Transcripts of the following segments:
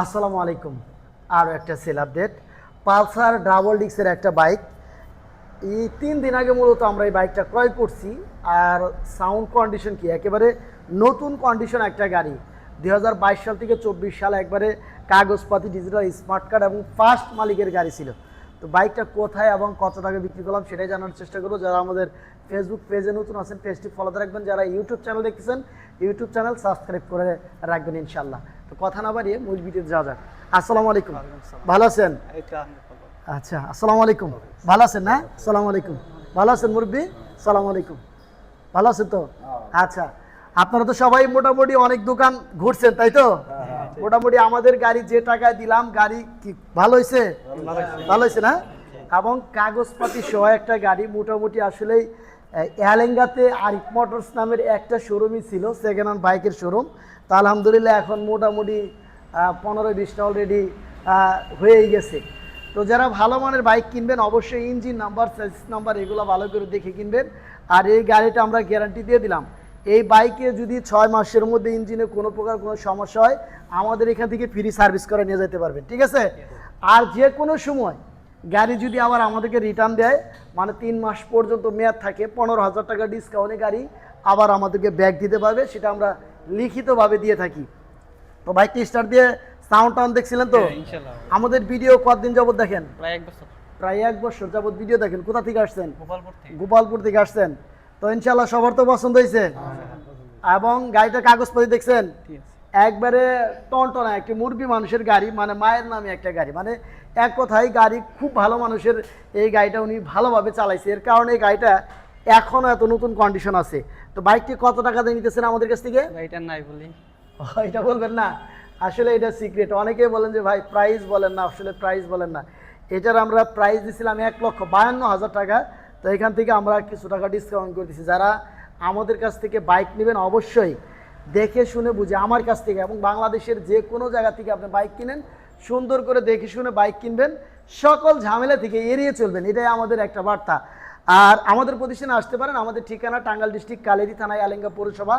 আসসালামু আলাইকুম। আরও একটা সেল আপডেট পালসার ডাবল ডিক্সের একটা বাইক এই তিন দিন আগে মূলত আমরা এই বাইকটা ক্রয় করছি। আর সাউন্ড কন্ডিশন কি? একেবারে নতুন কন্ডিশন একটা গাড়ি। দুই হাজার বাইশ সাল থেকে চব্বিশ সাল একবারে কাগজপাতি ডিজিটাল স্মার্ট কার্ড এবং ফার্স্ট মালিকের গাড়ি ছিল। তো বাইকটা কোথায় এবং কত টাকা বিক্রি করলাম সেটাই জানার চেষ্টা করব। যারা আমাদের ফেসবুক পেজে নতুন আছেন পেজটি ফলোতে রাখবেন। যারা ইউটিউব চ্যানেল দেখতেছেন ইউটিউব চ্যানেল সাবস্ক্রাইব করে রাখবেন ইনশাল্লাহ কথা না বাড়িয়ে মূল যাওয়া যাক আসসালামু আলাইকুম। ভালো আছেন। আচ্ছা আসসালামু আলাইকুম। ভালো আছেন না? আসসালামু আলাইকুম। ভালো আছেন মুরব্বী? সালাম আলাইকুম। ভালো আছেন তো? আচ্ছা আপনারা তো সবাই মোটামুটি অনেক দোকান ঘুরছেন, তাই তো? মোটামুটি আমাদের গাড়ি যে টাকায় দিলাম, গাড়ি কি ভালো হয়েছে? ভালো হয়েছে না? এবং কাগজপাতি সহ একটা গাড়ি মোটামুটি আসলেই অ্যালেঙ্গাতে আরিফ মোটরস নামের একটা শোরুমই ছিল সেকেন্ড হ্যান্ড বাইকের শোরুম তা আলহামদুলিল্লাহ এখন মোটামুটি পনেরো বিশটা অলরেডি হয়েই গেছে। তো যারা ভালো মানের বাইক কিনবেন, অবশ্যই ইঞ্জিন নাম্বার সার্ভিস নাম্বার এগুলো ভালো করে দেখে কিনবেন। আর এই গাড়িটা আমরা গ্যারান্টি দিয়ে দিলাম। এই বাইকে যদি ছয় মাসের মধ্যে ইঞ্জিনে কোনো প্রকার কোনো সমস্যা হয়, আমাদের এখান থেকে ফ্রি সার্ভিস করে নিয়ে যেতে পারবেন, ঠিক আছে? আর যে কোনো সময় গাড়ি যদি আবার আমাদেরকে রিটার্ন দেয় মানে তিন মাস পর্যন্ত মেয়াদ থাকে পনেরো হাজার টাকা ডিসকাউন্টে গাড়ি আবার আমাদেরকে ব্যাগ দিতে পারবে সেটা আমরা লিখিতভাবে দিয়ে থাকি। তো বাইকটি স্টার্ট দিয়ে সাউন্ড টাউন দেখছিলেন তো? হ্যাঁ, আমাদের ভিডিও কতদিন যাবত দেখেন? প্রায় এক বছর। প্রায় এক বছর যাবত ভিডিও দেখেন। কোথা থেকে আসছেন? গোপালপুর থেকে। আসছেন। তো ইনশাল্লাহ সবার তো পছন্দ হয়েছে। এবং গাড়িটার কাগজপাতি দেখছেন? একবারে টনটনা একটি মুরগি মানুষের গাড়ি মানে মায়ের নামে একটা গাড়ি। মানে এক কথায় গাড়ি খুব ভালো মানুষের এই গাড়িটা উনি ভালোভাবে চালাইছে। এর কারণে এই গাড়িটা এখনও এত নতুন কন্ডিশন আছে। তো বাইকটি কত টাকা দিয়ে নিতেছেন আমাদের কাছ থেকে? গাড়িটা নাই বলি। এটা বলবেন না? আসলে এটা সিক্রেট অনেকেই বলেন যে ভাই প্রাইস বলেন না। আসলে প্রাইস বলেন না। এটার আমরা প্রাইস দিছিলাম এক লক্ষ বায়ান্ন হাজার টাকা। তো এখান থেকে আমরা কিছু টাকা ডিসকাউন্ট করে দিচ্ছি যারা আমাদের কাছ থেকে বাইক নেবেন অবশ্যই দেখে শুনে বুঝে আমার কাছ থেকে এবং বাংলাদেশের যে কোনো জায়গা থেকে আপনি বাইক কিনেন, সুন্দর করে দেখে শুনে বাইক কিনবেন, সকল ঝামেলা থেকে এড়িয়ে চলবেন, এটাই আমাদের একটা বার্তা। আর আমাদের প্রতিষ্ঠানে আসতে পারেন, আমাদের ঠিকানা টাঙ্গাল ডিস্ট্রিক্ট, কালেরি থানায় এলেঙ্গা পৌরসভা,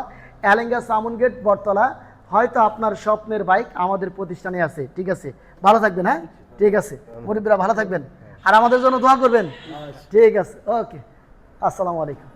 এলেঙ্গা সামুন গেট, বটতলা। হয়তো আপনার স্বপ্নের বাইক আমাদের প্রতিষ্ঠানে আছে, ঠিক আছে? ভালো থাকবেন হ্যাঁ? ঠিক আছে। মুরিবরা ভালো থাকবেন। আর আমাদের জন্য দোয়া করবেন। ঠিক আছে, ওকে। আসসালামু আলাইকুম।